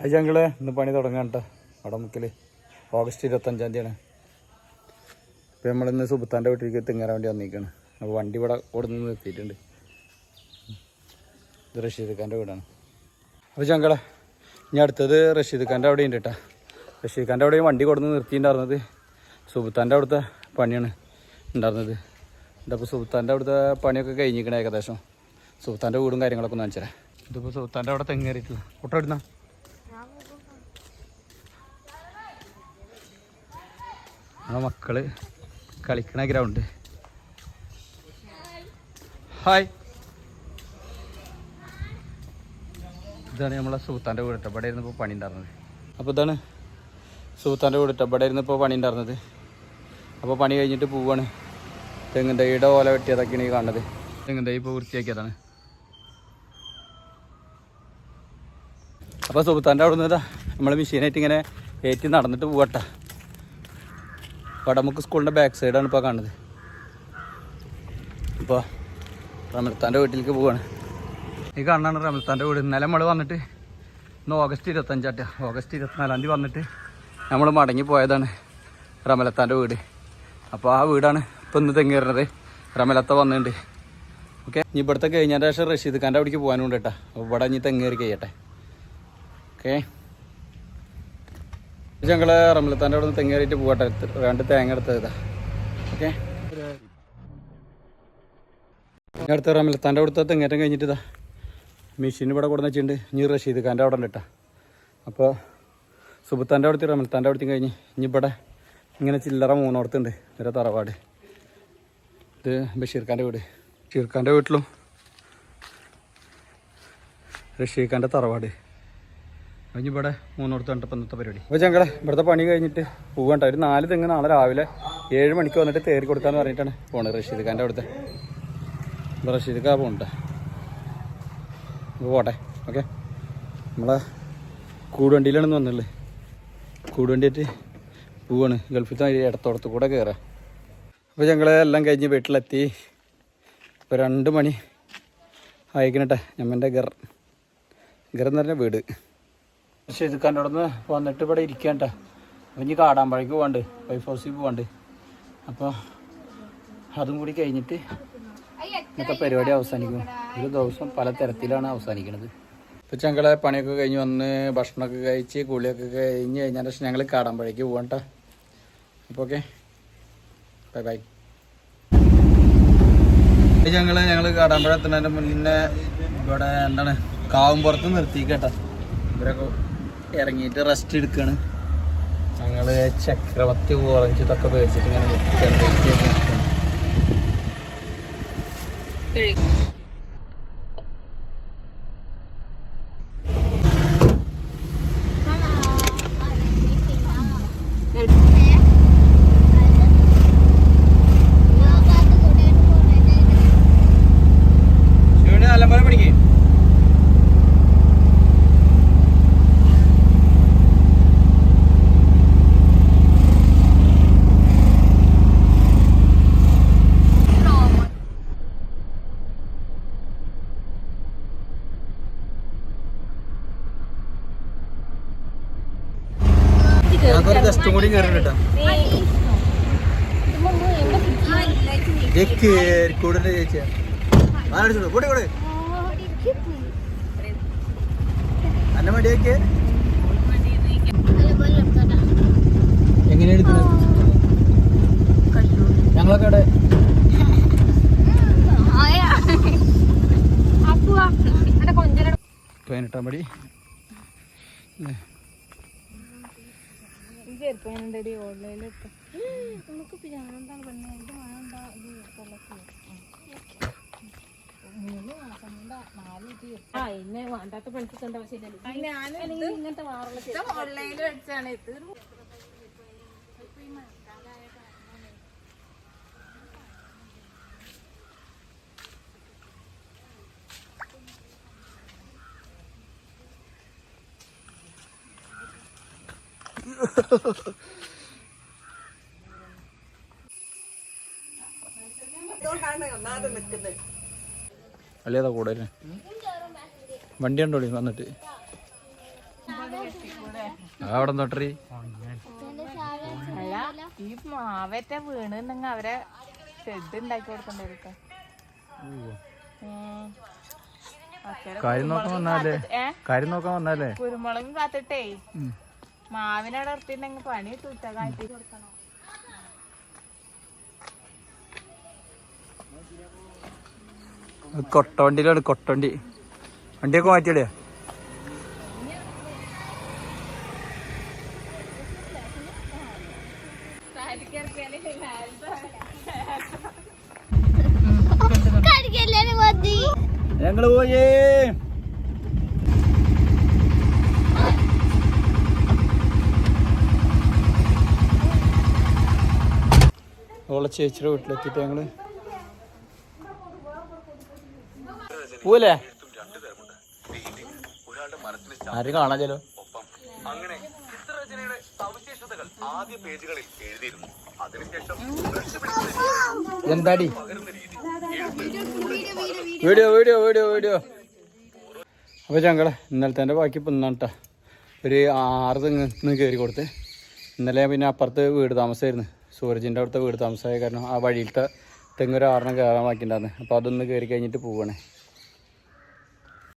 അത് ഞങ്ങൾ ഇന്ന് പണി തുടങ്ങാൻ കേട്ടോ വടമുക്കിൽ ഓഗസ്റ്റ് ഇരുപത്തഞ്ചാം തീയതിയാണ്. ഇപ്പം നമ്മളിന്ന് സുബത്താന്റെ വീട്ടിലേക്ക് തിങ്ങാൻ വേണ്ടി വന്നിരിക്കുകയാണ് അപ്പോൾ വണ്ടി ഇവിടെ കൊടുന്ന് നിർത്തിയിട്ടുണ്ട് ഇത് റഷീദ് ഖാന്റെ വീടാണ്. അപ്പോൾ ചങ്കളെ ഇനി അടുത്തത് റഷീദ് ഖാന്റെ അവിടെ ഉണ്ട് കേട്ടോ റഷീദ് ഖാന്റെ അവിടെയും വണ്ടി കൊടുന്ന് നിർത്തിയിട്ടുണ്ടായിരുന്നത് സുബത്താന്റെ അവിടുത്തെ പണിയാണ് ഉണ്ടായിരുന്നത്. ഇതപ്പോൾ സുബത്താന്റെ അവിടുത്തെ പണിയൊക്കെ കഴിഞ്ഞിരിക്കണേ ഏകദേശം. സുബത്താന്റെ വീടും കാര്യങ്ങളൊക്കെ ഒന്ന് തരാം ഇതിപ്പോൾ സുബത്താന്റെ അവിടെ തെങ്ങേറിയിട്ടില്ല ഫോട്ടോ നമ്മളെ മക്കൾ കളിക്കണ ഗ്രൗണ്ട് ഹായ് ഇതാണ് നമ്മളെ സുഹൃത്താന്റെ വീട് ഇവിടെ ഇപ്പോൾ പണി ഉണ്ടായിരുന്നത്. അപ്പോൾ ഇതാണ് സുഹൃത്താന്റെ വീട് ഇവിടെ ഇപ്പോൾ പണി ഉണ്ടായിരുന്നത്. അപ്പോൾ പണി കഴിഞ്ഞിട്ട് പോവാണ്. തെങ്ങിൻ തൈയുടെ ഓല വെട്ടിയതൊക്കെയാണ് ഈ കാണുന്നത്. തെങ്ങിൻ തൈ ഇപ്പോൾ വൃത്തിയാക്കിയതാണ് അപ്പോൾ സുഹൃത്താന്റെ അവിടെ നിന്ന് നമ്മൾ മെഷീനായിട്ട് ഇങ്ങനെ ഏറ്റി നടന്നിട്ട് പോവട്ടെ വടമുക്ക് സ്കൂളിന്റെ ബാക്ക് സൈഡാണ് ഇപ്പോൾ കാണുന്നത്. ഇപ്പോൾ റമൽത്താന്റെ വീട്ടിലേക്ക് പോവാണ്. ഈ കാണാണ് റമൽത്താന്റെ വീട്. ഇന്നലെ നമ്മൾ വന്നിട്ട് ഇന്ന് ഓഗസ്റ്റ് ഇരുപത്തഞ്ചാട്ട. ഓഗസ്റ്റ് ഇരുപത്തിനാലാം തീയതി വന്നിട്ട് നമ്മൾ മടങ്ങി പോയതാണ് റമലത്താന്റെ വീട്. അപ്പോൾ ആ വീടാണ് ഇപ്പം ഇന്ന് തെങ്ങേറുന്നത്. റമലത്ത വന്നിട്ടുണ്ട് ഓക്കെ? ഇനി ഇവിടുത്തെ കഴിഞ്ഞതിന്റെ ശേഷം റഷീദ് ഖാന്റെ അവിടേക്ക് പോകാനുണ്ട് കേട്ടോ. അപ്പോൾ ഇവിടെ ഇനി തെങ്ങേറി കഴിയട്ടെ. ഓക്കെ? ഞങ്ങൾ റമലത്താന്റെ അവിടെ നിന്ന് തെങ്ങേറിയിട്ട് പോകട്ടെ രണ്ട് തേങ്ങ എടുത്തതാ ഓക്കെ? അടുത്ത റമലത്താന്റെ അവിടുത്തെ തെങ്ങേറ്റം കഴിഞ്ഞിട്ട് ഇതാ. മെഷീൻ ഇവിടെ കൊടുന്ന് വെച്ചിട്ടുണ്ട്. ഇനി റഷീദ് ഖാന്റെ അവിടെ ഉണ്ട് അപ്പോൾ സുബത്താന്റെ അവിടുത്തെ റമലത്താന്റെ അവിടുത്തെ കഴിഞ്ഞ് ഇനി ഇവിടെ ഇങ്ങനെ ചില്ലറ മൂന്നോടത്തുണ്ട്. ഇവരെ തറവാട്. ഇത് ബഷീർ ഖാന്റെ വീട്. ബഷീർ ഖാന്റെ വീട്ടിലും റഷീദ് ഖാന്റെ തറവാട്. ഇവിടെ മൂന്നോടത്ത് കണ്ടപ്പോൾ ഇന്നത്തെ പരിപാടി. അപ്പോൾ ഞങ്ങളെ ഇവിടുത്തെ പണി കഴിഞ്ഞിട്ട് പോകണ്ട ഒരു നാല് തെങ്ങ് നാളെ രാവിലെ ഏഴ് മണിക്ക് വന്നിട്ട് തേറി കൊടുക്കാന്ന് പറഞ്ഞിട്ടാണ് പോണത് റഷീദ് ഖാന്റെ അവിടുത്തെ റഷീദ് ഖാ പോകണ്ട പോട്ടെ ഓക്കെ? നമ്മളെ കൂടുവണ്ടിയിലാണെന്ന് വന്നുള്ളത് കൂടുവണ്ടിയായിട്ട് പോവാണ്. ഗൾഫിൽ ഇടത്തോടത്ത് കൂടെ കയറാം അപ്പോൾ ഞങ്ങൾ എല്ലാം കഴിഞ്ഞ് വീട്ടിലെത്തി. ഇപ്പോൾ രണ്ട് മണി അയക്കണട്ടെ ഞമ്മന്റെ ഗർ ഗർ എന്ന് പറഞ്ഞ വീട്. ഷെതുക്കാന്റെ അവിടെ നിന്ന് വന്നിട്ട് ഇവിടെ ഇരിക്കണ്ട. അപ്പം ഇനി കാടാമ്പഴേക്ക് പോകണ്ട് വൈഫ് ഹൗസിൽ പോകണ്ട് അപ്പോൾ അതും കൂടി കഴിഞ്ഞിട്ട് ഇന്നത്തെ പരിപാടി അവസാനിക്കും ഒരു ദിവസം പല തരത്തിലാണ് അവസാനിക്കുന്നത് ഇപ്പം ഞങ്ങളെ പണിയൊക്കെ കഴിഞ്ഞ് വന്ന് ഭക്ഷണമൊക്കെ കഴിച്ച് കുളിയൊക്കെ കഴിഞ്ഞ് കഴിഞ്ഞാൽ പക്ഷേ ഞങ്ങൾ കാടാമ്പഴേക്ക് പോകണ്ട അപ്പോൾ ഓക്കെ. ബൈ ബൈ ഞങ്ങൾ ഞങ്ങൾ കാടാമ്പഴ എത്തുന്നതിന്റെ മുന്നേ ഇവിടെ എന്താണ് കാവും കാവുംപുറത്ത് കേട്ടോ. ഇവരൊക്കെ ഇറങ്ങിയിട്ട് റെസ്റ്റ് എടുക്കുകയാണ് ഞങ്ങൾ ചക്രവർത്തി ഓറഞ്ച് ഇതൊക്കെ മേടിച്ചിട്ട് ഇങ്ങനെ ഗസ്റ്റും കൂടി കയറിട്ടോ കൂടുതൽ ചേച്ചിയാ ആരടിച്ചോളൂ കൂടെ കൂടെ. അന്ന മടിയൊക്കെ എങ്ങനെ എടുക്കുന്നത് ഞങ്ങളൊക്കെ ഇവിടെ പതിനെട്ടാം പടി. ആ ഇന്നെ വേണ്ടാത്ത പണിക്കണ്ട ആവശ്യമില്ലല്ലോ. ഇങ്ങനത്തെ വാറുള്ള ഓൺലൈനിൽ വെച്ചാണ് ഇത്. അല്ലേതാ കൂടെ വണ്ടി ഉണ്ടോ വന്നിട്ട്? അവിടെ തൊട്ടറി അല്ല ഈ മാവറ്റ വീണ് അവരെ ഷെഡ് ഉണ്ടാക്കി കൊടുക്കണ്ടായിരിക്കും കാര്യം നോക്കാൻ വന്നാലേ? കരി കാര്യം നോക്കാൻ വന്നാലേ? കുരുമുളകും കാത്തിട്ടേ. മാവിനവിടെ ഇറത്തിണ്ടെങ്കിൽ പണി തൂറ്റ കാറ്റി കൊടുക്കണം കൊട്ടവണ്ടിയിലാണ് കൊട്ടവണ്ടി. വണ്ടിയൊക്കെ മാറ്റിയല്ലേ ഞങ്ങൾ പോയേ. ഓളെ ചേച്ചിയുടെ വീട്ടിലെത്തിയിട്ട് ഞങ്ങൾ പോവല്ലേ ആരും കാണാലോ അങ്ങനെ ചിത്രരചനയുടെ സവിശേഷതകൾ ആദ്യ പേജുകളിൽ എഴുതിയിരുന്നു. അതിനുശേഷം എന്താടി? Video video video video. അപ്പോൾ ഞങ്ങളെ ഇന്നലത്തെ ബാക്കി പിന്നാണ് ഒരു ആറ് തെങ്ങ് കയറി കൊടുത്ത്. ഇന്നലെ പിന്നെ അപ്പുറത്ത് വീട് താമസമായിരുന്നു സൂരജിന്റെ അവിടുത്തെ വീട് താമസമായ കാരണം ആ വഴിയിലത്തെ തെങ്ങൊരു ആറിനെ ആറെണ്ണം കയറാൻ ബാക്കിണ്ടായിരുന്നു അപ്പോൾ അതൊന്ന് കയറി കഴിഞ്ഞിട്ട് പോവാണ്.